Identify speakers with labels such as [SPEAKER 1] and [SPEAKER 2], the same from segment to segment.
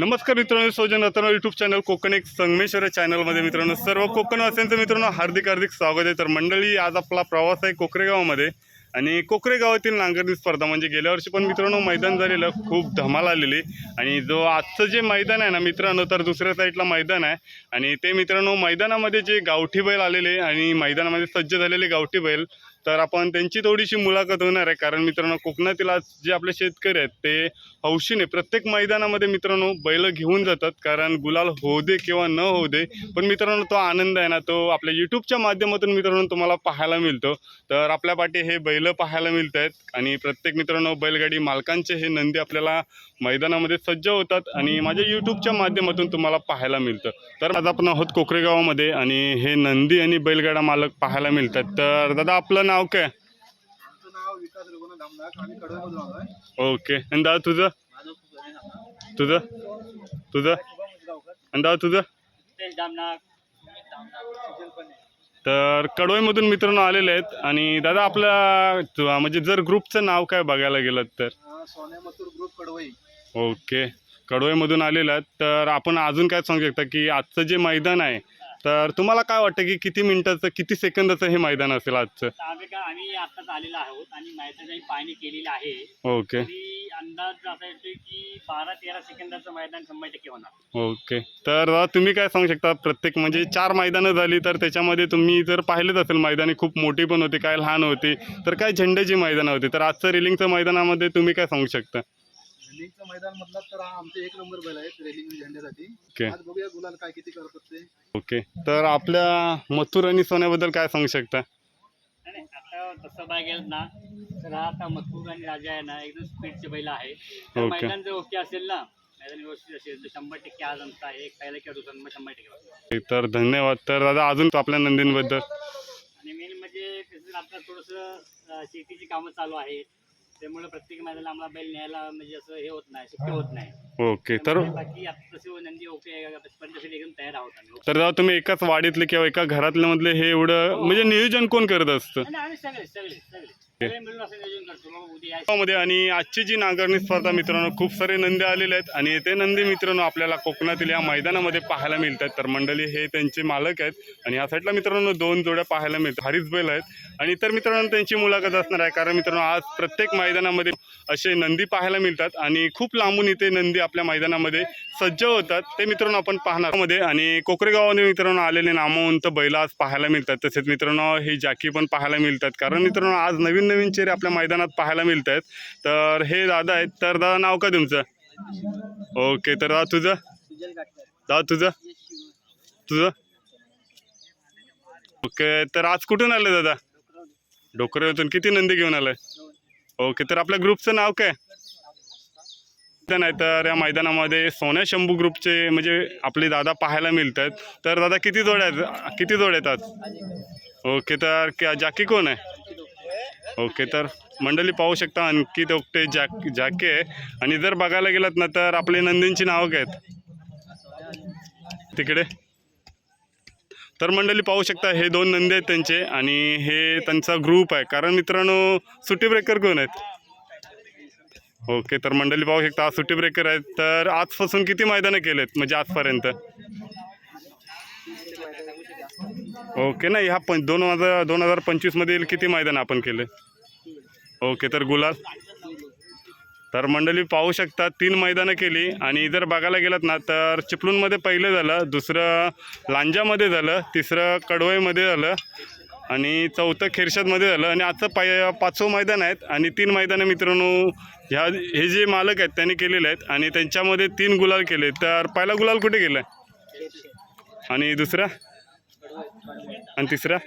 [SPEAKER 1] नमस्कार मित्रांनो सोजन रत्न यूट्यूब चॅनल कोकण एक संगमेश्वर चॅनलमध्ये मित्रांनो सर्व कोकणवासियांचं मित्रांनो हार्दिक हार्दिक स्वागत आहे. तर मंडळी आज आपला प्रवास आहे कोकरेगावामध्ये आणि कोकरेगावातील नांगरणी स्पर्धा म्हणजे गेल्या वर्षी पण मित्रांनो मैदान झालेलं खूप धमाल आलेली आणि जो आजचं जे मैदान आहे ना मित्रांनो तर दुसऱ्या साईडला मैदान आहे आणि ते मित्रांनो मैदानामध्ये जे गावठी बैल आलेले आणि मैदानामध्ये सज्ज झालेले गावठी बैल तर आपण त्यांची थोडीशी मुलाखत होणार आहे. कारण मित्रांनो कोकणातील आज जे आपले शेतकरी आहेत ते हौशीने प्रत्येक मैदानामध्ये मित्रांनो बैल घेऊन जातात. कारण गुलाल होऊ दे किंवा न होऊ दे पण मित्रांनो तो आनंद आहे ना तो आपल्या यूट्यूबच्या माध्यमातून मित्रांनो तुम्हाला पाहायला मिळतो. तर आपल्या पाठी हे बैल पाहायला मिळत आहेत आणि प्रत्येक मित्रांनो बैलगाडी मालकांचे हे नंदी आपल्याला मैदानामध्ये सज्ज होतात आणि माझ्या यूट्यूबच्या माध्यमातून तुम्हाला पाहायला मिळतं. तर आज आपण आहोत कोकरेगावामध्ये आणि हे नंदी आणि बैलगाडा मालक पाहायला मिळतात. तर दादा आपलं नाव काय? ओके. आणि दादा तुझं? तुझं? तुझं? आणि दादा तुझं? तर कडवईमधून मित्रांनो आलेले आहेत. आणि दादा आपला म्हणजे जर ग्रुपचं नाव काय बघायला गेलं तर?
[SPEAKER 2] Group कडवई
[SPEAKER 1] okay. कडवईमधून आलेलं आहेत. तर आपण अजून काय सांगू शकता की आजचं जे मैदान आहे तर तुम्हाला काय वाटतं की किती मिनिटाचं किती सेकंदाचं हे मैदान असेल आजचं?
[SPEAKER 3] आम्ही का आम्ही आताच आलेलो आहोत आणि मैदानाची पाहणी केलेली आहे
[SPEAKER 1] ओके.
[SPEAKER 3] तरी अंदाज असा येतोय की बारा तेरा सेकंदाचं मैदान शंभर टक्के होणार.
[SPEAKER 1] ओके. तर दादा तुम्ही काय सांगू शकता? प्रत्येक म्हणजे चार मैदानं झाली तर त्याच्यामध्ये तुम्ही जर पाहिलेच असेल मैदानी खूप मोठी पण होती काय लहान होती तर काय झेंड्याची मैदानं होती तर आजचं रेलिंगचं मैदानामध्ये तुम्ही काय सांगू शकता?
[SPEAKER 2] रेलिंगचं मैदान म्हटलं तर हा आमचे एक नंबर बैल आहेत रेलिंग झेंड्यासाठी. आज बघूया गुलाल काय किती करतात ते
[SPEAKER 1] ओके. तर आपल्या मथुर आणि सोन्याबद्दल काय सांगू शकता?
[SPEAKER 3] नाही नाही, आता तसं बघायला गेलं ना तर हा आता मथुर आणि राजा आहे ना एकदम स्पीडचे बैल आहे. तर. मैदान जर ओके असेल ना मैदान व्यवस्थित असेल तर शंभर टक्के आज आमचा एक पहिला किंवा दुसरा नंबर शंभर टक्के.
[SPEAKER 1] तर धन्यवाद. तर दादा अजून आपल्या नंदींबद्दल
[SPEAKER 3] आणि मेन म्हणजे कसं आता थोडंसं अं, शेतीची कामं चालू आहेत. त्यामुळे प्रत्येक मैदानाला आम्हाला बैल न्यायला म्हणजे असं हे होत नाही शक्य होत नाही.
[SPEAKER 1] ओके तर
[SPEAKER 3] त्यामुळे बाकी आता तसे नंदी ओके पंचासाठी एकदम तयार आहोत आम्ही.
[SPEAKER 1] तर दादा तुम्ही एकाच वाडीतले किंवा एका घरातल्या मधले हे एवढं म्हणजे नियोजन कोण करत असतं?
[SPEAKER 3] आणि आम्ही सगळे सगळे सगळे. गावामध्ये
[SPEAKER 1] मध्ये आणि आजची जी नांगरणी स्पर्धा मित्रांनो खूप सारे नंदी आलेले आहेत आणि ते नंदी मित्रांनो आपल्याला कोकणातील या मैदानामध्ये पाहायला मिळतात. तर मंडळी हे त्यांचे मालक आहेत आणि या साईडला मित्रांनो दोन जोड्या पाहायला मिळतात. हरीच बैल आहेत. आणि तर मित्रांनो त्यांची मुलाखत असणार आहे. कारण मित्रांनो आज प्रत्येक मैदानामध्ये असे नंदी पाहायला मिळतात आणि खूप लांबून इथे नंदी आपल्या मैदानामध्ये सज्ज होतात. ते मित्रांनो आपण पाहणार मध्ये आणि कोकरेगावामध्ये मित्रांनो आलेले नामवंत बैल आज पाहायला मिळतात. तसेच मित्रांनो हे जाकी पण पाहायला मिळतात. कारण मित्रांनो आज नवीन नवीन चेहरे आपल्या मैदानात पाहायला मिळत आहेत तर हे दादा आहेत. तर दादा नाव का तुमचं? ओके तर दादा तुझं? दादा तुझं? तुझं? ओके तर आज कुठून आलं दादा? डोकरेतून किती नंदी घेऊन आलाय? ओके तर आपल्या ग्रुपचं नाव काय? नाही तर या मैदानामध्ये सोन्या शंभू ग्रुपचे म्हणजे आपले दादा पाहायला मिळत आहेत तर दादा किती जोड्या आहेत? किती जोड आहेत ओके तर क्या- जाकी कोण आहे? ओके तर मंडळी पाहू शकता अंकित ओकटे जाक जाके आणि जर बघायला गेलात ना तर आपले नंदींची नावं काय आहेत? तिकडे. तर मंडळी पाहू शकता हे दोन नंदी आहेत त्यांचे आणि हे त्यांचा ग्रुप आहे. कारण मित्रांनो सुट्टी ब्रेकर कोण आहेत? ओके तर मंडळी पाहू शकता आज सुट्टी ब्रेकर आहेत. तर आजपासून किती मैदानं केलेत? म्हणजे आजपर्यंत? ओके नाही ह्या पण दोन हजार दोन हजार पंचवीसमधील किती मैदान आपण केले? ओके तर गुलाल. तर मंडळी पाहू शकता तीन मैदानं केली. आणि जर बघायला गेलात ना तर चिपळूणमध्ये पहिलं झालं दुसरं लांजामध्ये झालं तिसरं कडवईमध्ये झालं आणि चौथं खिरशादमध्ये झालं. आणि आजचं पाय पाचवं मैदान आहेत. आणि तीन मैदानं मित्रांनो ह्या हे जे मालक आहेत त्यांनी केलेले आहेत. आणि त्यांच्यामध्ये तीन गुलाल केले. तर पहिला गुलाल कुठे गेला? आणि दुसरा? आणि तिसरा?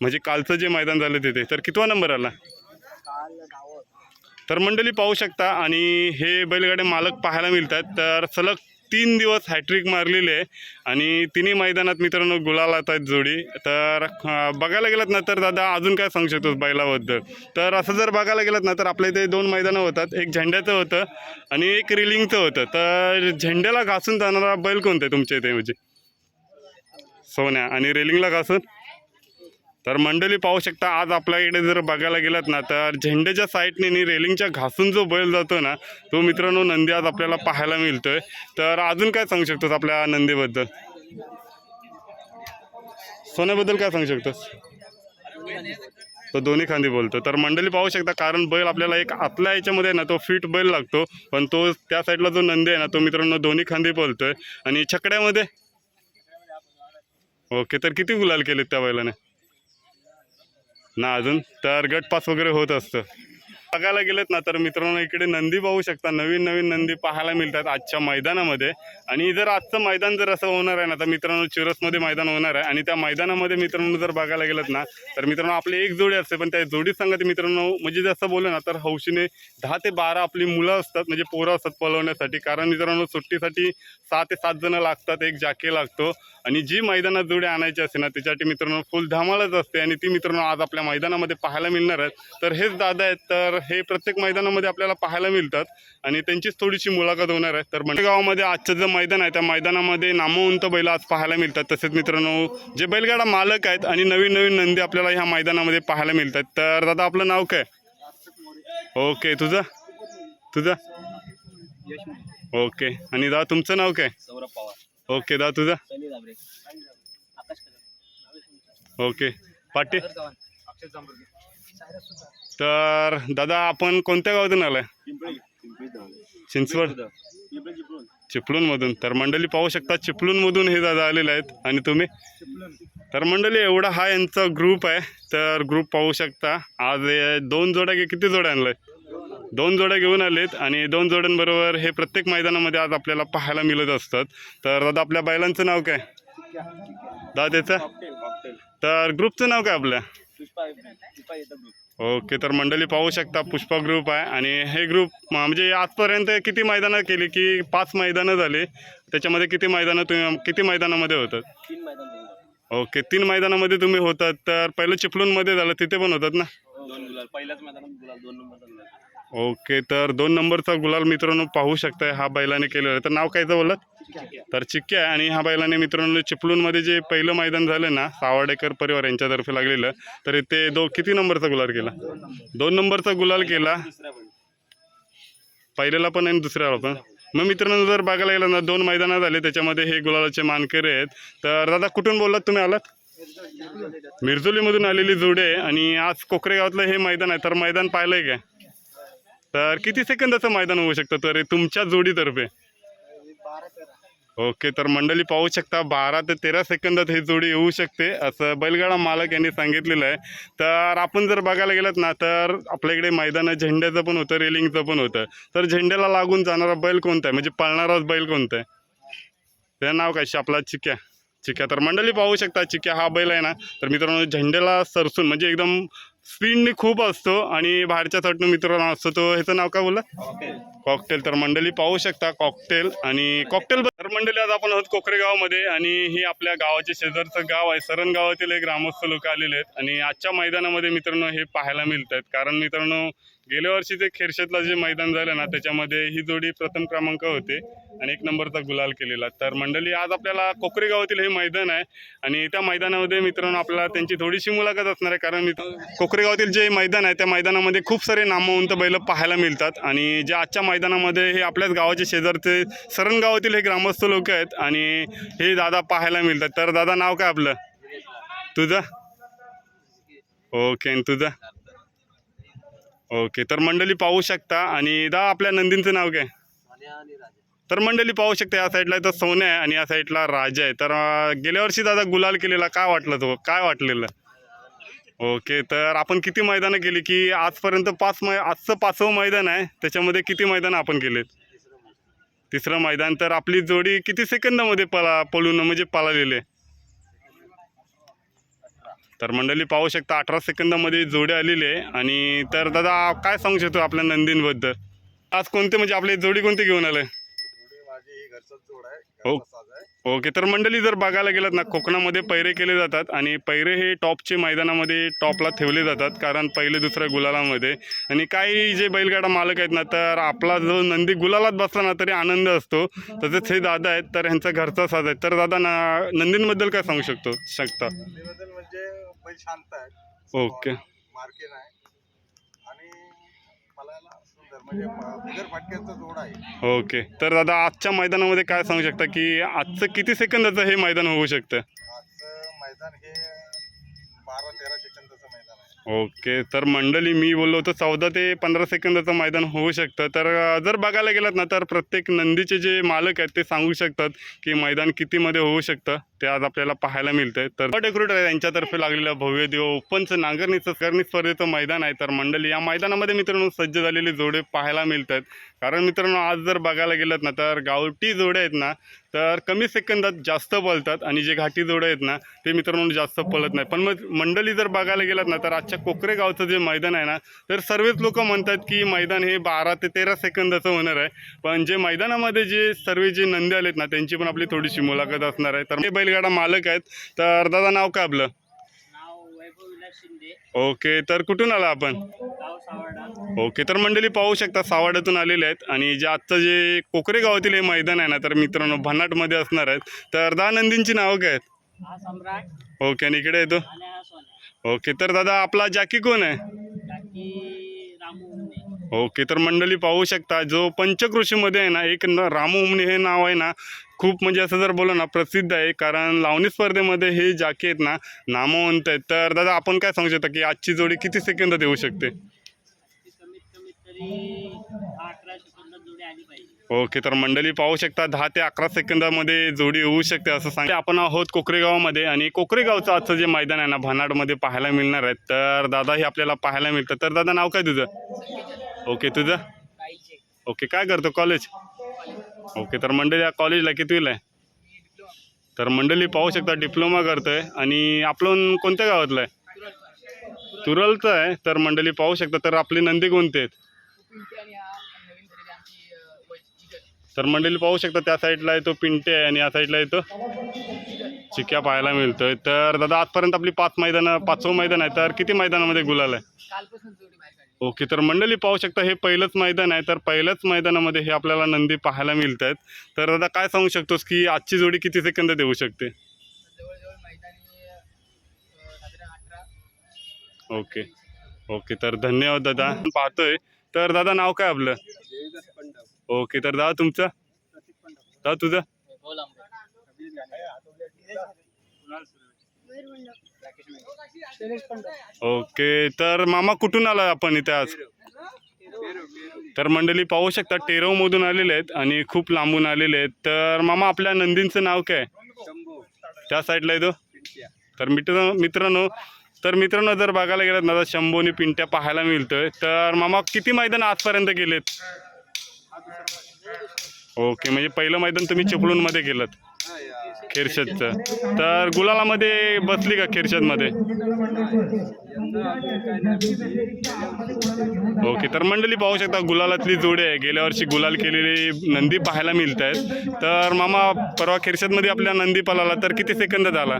[SPEAKER 1] म्हणजे कालचं जे मैदान झालं तिथे तर कितवा नंबर आला? तर मंडळी पाहू शकता आणि हे बैलगाडे मालक पाहायला मिळतात. तर सलग तीन दिवस हॅट्रिक मारलेली आहे. आणि तिन्ही मैदानात मित्रांनो गुलाल आता जोडी. तर बघायला गेलात ना तर दादा अजून काय सांगू शकतो बैलाबद्दल? तर असं जर बघायला गेलात ना तर आपल्या इथे दोन मैदानं होतात. एक झेंड्याचं होतं आणि एक रिलिंगचं होतं. तर झेंड्याला घासून जाणारा बैल कोणता आहे तुमच्या इथे? म्हणजे सोन्या. आणि रेलिंगला घासून. तर मंडळी पाहू शकता आज आपल्याकडे जर बघायला गेलात ना तर झेंड्याच्या साईडने आणि रेलिंगच्या घासून जो बैल जातो ना तो मित्रांनो नंदी आज आपल्याला पाहायला मिळतोय. तर अजून काय सांगू शकतोस आपल्या नंदीबद्दल? सोन्याबद्दल काय सांगू शकतोस? तो दोन्ही खांदी बोलतो. तर मंडळी पाहू शकता कारण बैल आपल्याला एक आतल्या याच्यामध्ये ना तो फिट बैल लागतो. पण तो त्या साईडला जो नंदी आहे ना तो मित्रांनो दोन्ही खांदी बोलतोय. आणि छकड्यामध्ये ओके तर किती गुलाल केलेत त्या बैलाने? ना अजून तर गटपास वगैरे होत असतं. बघायला गेलेत ना तर मित्रांनो इकडे नंदी पाहू शकता. नवीन नवीन नंदी पाहायला मिळतात आजच्या मैदानामध्ये. आणि जर आजचं मैदान जर असं होणार आहे ना तर मित्रांनो चिरसमध्ये मैदान होणार आहे. आणि त्या मैदानामध्ये मित्रांनो जर बघायला गेलं ना तर मित्रांनो आपली एक जोडी असते पण त्या जोडी संगत मित्रांनो म्हणजे जसं बोललं ना तर हौशीने दहा ते बारा आपली मुलं असतात म्हणजे पोरं असतात पळवण्यासाठी. कारण मित्रांनो सुट्टीसाठी सहा ते सात जणं लागतात एक जाके लागतो. आणि जी मैदानात जोडी आणायची असते ना त्याच्यासाठी मित्रांनो फुल धमालच असते. आणि ती मित्रांनो आज आपल्या मैदानामध्ये पाहायला मिळणार आहेत तर हेच दादा आहेत तर हे प्रत्येक मैदानामध्ये आपल्याला पाहायला मिळतात आणि त्यांचीच थोडीशी मुलाखत होणार आहे. तर म्हणजे गावामध्ये आजचं जे मैदान आहे त्या मैदानामध्ये नामवंत बैल आज पाहायला मिळतात. तसेच मित्रांनो जे बैलगाडा मालक आहेत आणि नवीन नवीन नंदी आपल्याला ह्या मैदानामध्ये पाहायला मिळतात. तर दादा आपलं नाव काय? ओके तुझं? तुझं? ओके. आणि दादा तुमचं नाव काय? ओके दादा तुझं? ओके. पाटील? तर दादा आपण कोणत्या गावातून आलाय? चिंचवड.
[SPEAKER 3] चिपळूण.
[SPEAKER 1] चिपळूणमधून. तर मंडळी पाहू शकता चिपळूणमधून हे दादा आलेले आहेत. आणि तुम्ही? तर मंडळी एवढा हा यांचा ग्रुप आहे. तर ग्रुप पाहू शकता. आज हे दोन जोड्या घे किती जोड्या आणलाय दोन जोड्या घेऊन आलेत. आणि दोन जोड्यांबरोबर हे प्रत्येक मैदानामध्ये आज आपल्याला पाहायला मिळत असतात. तर दादा आपल्या बैलांचं नाव काय? दादा त्याचं? तर ग्रुपचं नाव काय आपल्या ओके तर मंडळी पाहू शकता पुष्पा ग्रुप आहे. आणि हे ग्रुप म्हणजे आजपर्यंत किती मैदानं केली की पाच मैदानं झाली? त्याच्यामध्ये किती मैदानं तुम्ही किती मैदानामध्ये होतात? ओके तीन मैदानामध्ये तुम्ही होतात. तर पहिलं चिपळूणमध्ये झालं तिथे पण होतात ना? ओके तर दोन नंबरचा गुलाल मित्रांनो पाहू शकताय हा बैलाने केलेला आहे. तर नाव कायचं बोलत? तर चिक्क्या आहे आणि ह्या बैलाने मित्रांनो चिपळूणमध्ये जे पहिलं मैदान झालं ना सावडेकर परिवार यांच्यातर्फे लागलेलं तर ते दो किती नंबरचा गुलाल केला? दोन नंबरचा गुलाल केला.
[SPEAKER 3] पण
[SPEAKER 1] पहिल्याला पण आणि दुसऱ्याला पण. मग मित्रांनो जर बघायला गेलं ना दोन मैदानं झाले त्याच्यामध्ये हे गुलालाचे मानकरी आहेत. तर दादा कुठून बोललात तुम्ही आलात? मिरजोलीमधून आलेली जोडे आहे आणि आज कोकरेगावातलं हे मैदान आहे. तर मैदान पाहिलंय काय? तर किती सेकंदाचं मैदान होऊ शकतं तरी तुमच्या जोडीतर्फे? ओके तर मंडळी पाहू शकता बारा ते तेरा सेकंदात ही जोडी येऊ शकते. असं बैलगाडा मालक यांनी सांगितलेलं आहे. तर आपण जर बघायला गेलात ना तर आपल्याकडे मैदान झेंड्याचं पण होतं रेलिंगचं पण होतं. तर झेंड्याला लागून जाणारा बैल कोणता आहे? म्हणजे पळणाराच बैल कोणता आहे? त्याचं नाव काय? आपला चिक्या. चिक्या. तर मंडळी पाहू शकता चिक्या हा बैल आहे ना. तर मित्रांनो झेंड्याला सरसून म्हणजे एकदम स्पीडने खूप असतो आणि बाहेरच्या साईडनं मित्रांनो असतो. तो ह्याचं नाव काय बोलला?
[SPEAKER 3] कॉकटेल.
[SPEAKER 1] तर मंडळी पाहू शकता कॉकटेल आणि कॉकटेल तर मंडळी आज आपण आहोत कोकरे गावामध्ये आणि ही आपल्या गावाचे शेजारचं गाव आहे. सरण गावातील एक ग्रामस्थ लोक आलेले आहेत. आणि आजच्या मैदानामध्ये मित्रांनो हे पाहायला मिळत आहेत कारण मित्रांनो गेल्या वर्षी जे खेरशेतला जे मैदान झालं ना त्याच्यामध्ये ही जोडी प्रथम क्रमांक होते आणि एक नंबरचा गुलाल केलेला. तर मंडळी आज आपल्याला कोकरेगावातील हे मैदान आहे आणि त्या मैदानामध्ये मित्रांनो आपल्याला त्यांची थोडीशी मुलाखत असणार आहे. कारण मित्र जे मैदान आहे त्या मैदानामध्ये खूप सारे नामवंत बैल पाहायला मिळतात आणि जे आजच्या मैदानामध्ये हे आपल्याच गावाचे शेजारचे सरण गावातील हे ग्रामस्थ लोक आहेत आणि हे दादा पाहायला मिळतात. तर दादा नाव काय आपलं? तुझं? ओके आणि तुझं? ओके तर मंडळी पाहू शकता. आणि दा आपल्या नंदींचं नाव काय? तर मंडळी पाहू शकता या साईडला तर सोन्या आहे आणि या साईडला राजा आहे. तर गेल्या वर्षी दादा गुलाल केलेला काय वाटलं तो? काय वाटलेलं? ओके तर आपण किती मैदानं केली की आजपर्यंत पाच मै आजचं पाचवं मैदान आहे. त्याच्यामध्ये किती मैदानं आपण केलेत? तिसरं मैदान. तर आपली जोडी किती सेकंदामध्ये पळा पळून म्हणजे पळालेली आहे? तर मंडळी पाहू शकता अठरा सेकंदामध्ये जोडी आलेली आहे. आणि तर दादा काय सांगू शकतो आपल्या नंदींबद्दल? आज कोणते म्हणजे आपले जोडी कोणते घेऊन आले? ओके तर मंडळी जर बघायला गेलात ना कोकणामध्ये पैरे केले जातात आणि पैरे हे टॉपचे मैदानामध्ये टॉपला ठेवले जातात कारण पहिले दुसऱ्या गुलालामध्ये. आणि काही जे बैलगाडा मालक आहेत ना तर आपला जो नंदी गुलालात बसला ना तरी आनंद असतो. तसेच हे दादा आहेत तर ह्यांचा घरचा साज आहे. तर दादा ना नंदींबद्दल काय सांगू शकतो शकता?
[SPEAKER 2] म्हणजे
[SPEAKER 1] ओके.
[SPEAKER 4] आणि म्हणजे म- बिगर फटक्याचा जोड आहे.
[SPEAKER 1] ओके. तर दादा आजच्या मैदानामध्ये काय सांगू शकता की आजचं किती सेकंदाचं हे मैदान होऊ शकतं?
[SPEAKER 4] आजचं मैदान हे बारा तेरा सेकंदाचं मैदान आहे.
[SPEAKER 1] ओके. तर मंडळी मी बोललो होतो चौदा ते पंधरा सेकंदाचं मैदान होऊ शकतं. तर अं, जर बघायला गेलात ना तर प्रत्येक नंदीचे जे मालक आहेत ते सांगू शकतात की मैदान कितीमध्ये होऊ शकतं? ते आज आपल्याला पाहायला मिळतंय. तर डेकोरेटर आहे यांच्यातर्फे लागलेलं भव्य देव ओपनचं नांगरणीचं करणी स्पर्धेचं मैदान आहे. तर मंडळी या मैदानामध्ये मित्रांनो सज्ज झालेले जोडे पाहायला मिळत आहेत कारण मित्रांनो आज जर बघायला गेलात ना तर गावठी जोडे आहेत ना तर कमी सेकंदात जास्त पळतात आणि जे घाटी जोडे आहेत ना ते मित्रांनो जास्त पळत नाही. पण मग मंडळी जर बघायला गेलात ना तर आजच्या कोकरे गावचं जे मैदान आहे ना तर सर्वच लोक म्हणतात की मैदान हे बारा ते तेरा सेकंदाचं होणार आहे. पण जे मैदानामध्ये जे सर्व जे नंदी आलेत ना त्यांची पण आपली थोडीशी मुलाखत असणार आहे. तर हे बैलगाडा मालक आहेत. तर दादा नाव काय आपलं? ओके तर कुठून आला आपण? ओके तर मंडळी पाहू शकता सावाड्यातून आलेले आहेत. आणि जे आजचं जे कोकरे गावातील हे मैदान आहे ना तर मित्रांनो भन्नाटमध्ये असणार आहेत. तर दहा नंदींची नावं काय आहेत?
[SPEAKER 3] हा
[SPEAKER 1] ओके आणि इकडे येतो. ओके तर दादा आपला जॅकी कोण आहे?
[SPEAKER 3] उमने
[SPEAKER 1] ओके तर मंडळी पाहू शकता जो पंचकृषीमध्ये आहे ना एक रामू उमणे हे नाव आहे ना खूप म्हणजे असं जर बोललो ना प्रसिद्ध आहे. कारण लावणी स्पर्धेमध्ये हे जाके आहेत ना नामवंत आहेत. तर दादा आपण काय सांगू शकता की आजची जोडी किती सेकंदात येऊ शकते? ओके तर मंडळी पाहू शकता दहा ते अकरा सेकंदामध्ये जोडी होऊ शकते असं सांगते आपण आहोत कोकरेगावमध्ये आणि कोकरेगावचं आजचं जे मैदान आहे ना भानाडमध्ये पाहायला मिळणार आहे. तर दादा हे आपल्याला पाहायला मिळतं. तर दादा नाव काय तुझं? ओके तुझं? ओके काय करतो? कॉलेज? ओके तर मंडळी या कॉलेजला कितवीला आहे? तर मंडळी पाहू शकता डिप्लोमा करतोय. आणि आपलं कोणत्या गावातलं आहे? तुरलचं आहे तर मंडळी पाहू शकता. तर आपली नंदी कोणते आहेत? तर मंडळी पाहू शकता त्या साईडला येतो पिंटे आहे आणि या साईडला येतो चिक्या पाहायला मिळतोय. तर दादा आजपर्यंत आपली पाच मैदानं पाचवं मैदान आहे. तर किती मैदानामध्ये गुलाल आहे. ओके तर मंडळी पाहू शकता हे पहिलंच मैदान आहे. तर पहिल्याच मैदानामध्ये हे आपल्याला नंदी पाहायला मिळत आहेत तर दादा काय सांगू शकतोस की आजची जोडी किती सेकंद देऊ शकते? ओके ओके तर धन्यवाद दादा. आपण पाहतोय. तर दादा नाव काय आपलं? ओके तर दादा तुमचं? दादा तुझं? ओके तर मामा कुठून आला आपण इथे आज? तर मंडळी पाहू शकता टेरवमधून आलेले आहेत आणि खूप लांबून आलेले आहेत. तर मामा आपल्या नंदींचं नाव काय? त्या साईडला येतो. तर मित्र मित्रांनो तर मित्रांनो जर बघायला गेलात ना तर शंभोनी पिंट्या पाहायला मिळतोय. तर मामा किती मैदान आजपर्यंत गेलेत? ओके म्हणजे पहिलं मैदान तुम्ही चिपळूणमध्ये गेलात. खेरशदचं तर गुलालामध्ये बसली का खेरशदमध्ये ओके तर मंडळी पाहू शकता गुलालातली जोडी आहे. गेल्या वर्षी गुलाल केलेली नंदी पाहायला मिळत आहेत तर मामा परवा खेरशदमध्ये आपल्या नंदी पळाला तर किती सेकंद झाला?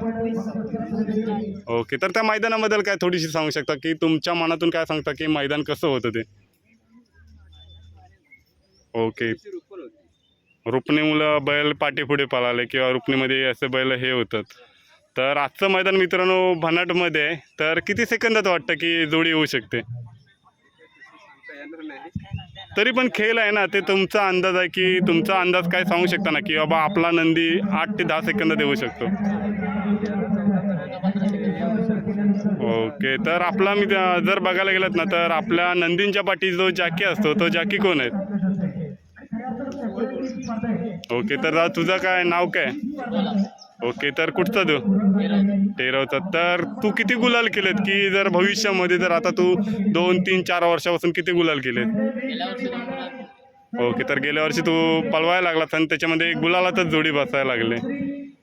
[SPEAKER 1] ओके तर त्या मैदानाबद्दल काय थोडीशी सांगू शकता की तुमच्या मनातून काय सांगता की मैदान कसं होतं ते? ओके. रुपणे मुलं बैल पाठीपुढे पळाले किंवा रुपणीमध्ये असे बैल हे होतात. तर आजचं मैदान मित्रांनो भन्नाटमध्ये आहे. तर किती सेकंदात वाटतं की जोडी येऊ शकते? तरी पण खेळ आहे ना ते तुमचा अंदाज आहे की तुमचा अंदाज काय सांगू शकता ना की बाबा आपला नंदी आठ ते दहा सेकंदात येऊ शकतो? ओके तर आपला मी जर बघायला गेलात ना तर आपल्या नंदींच्या पाठी जो जॅकी असतो तो जॅकी कोण आहे? ओके तर दादा तुझं काय नाव काय? ओके तर कुठचा तू तेरावचा. तर तू किती गुलाल केलेत की जर भविष्यामध्ये जर आता तू दोन तीन चार वर्षापासून किती गुलाल केलेत? ओके तर गेल्या वर्षी तू पळवायला लागलास आणि त्याच्यामध्ये गुलालातच जोडी बसायला लागले.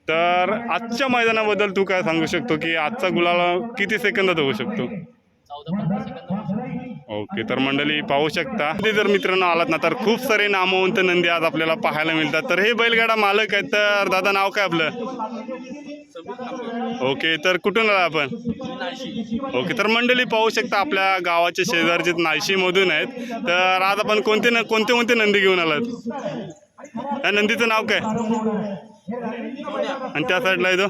[SPEAKER 1] तर आजच्या मैदानाबद्दल तू काय सांगू शकतो की आजचा गुलाला किती सेकंदात होऊ शकतो
[SPEAKER 5] चौदा पंधरा सेकंद होऊ शकतात.
[SPEAKER 1] ओके तर मंडळी पाहू शकता. ते जर मित्रांनो आलात ना तर खूप सारे नामवंत नंदी आज आपल्याला पाहायला मिळतात. तर हे बैलगाडा मालक आहेत तर दादा नाव काय आपलं? ओके तर कुठून आला आपण? ओके तर मंडळी पाहू शकता आपल्या गावाच्या शेजारचे नाशिमधून आहेत. तर आज आपण कोणते न कोणते कोणते नंदी घेऊन आलात? त्या नंदीचं नाव काय? आणि त्या साईडला येतो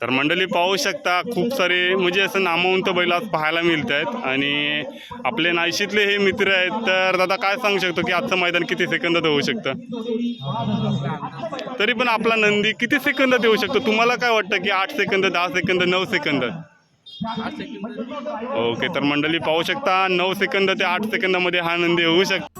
[SPEAKER 1] तर मंडळी पाहू शकता खूप सारे म्हणजे असं नामवंत बैल आज पाहायला मिळत आहेत आणि आपले नाशिकले हे मित्र आहेत तर दादा काय सांगू शकतो की आजचं मैदान किती सेकंदात होऊ शकतं? तरी पण आपला नंदी किती सेकंदात येऊ शकतो? तुम्हाला काय वाटतं की आठ सेकंद दहा सेकंद नऊ सेकंद
[SPEAKER 5] सेकंद?
[SPEAKER 1] ओके तर मंडळी पाहू शकता नऊ सेकंद ते आठ सेकंदामध्ये हा नंदी होऊ शकतो.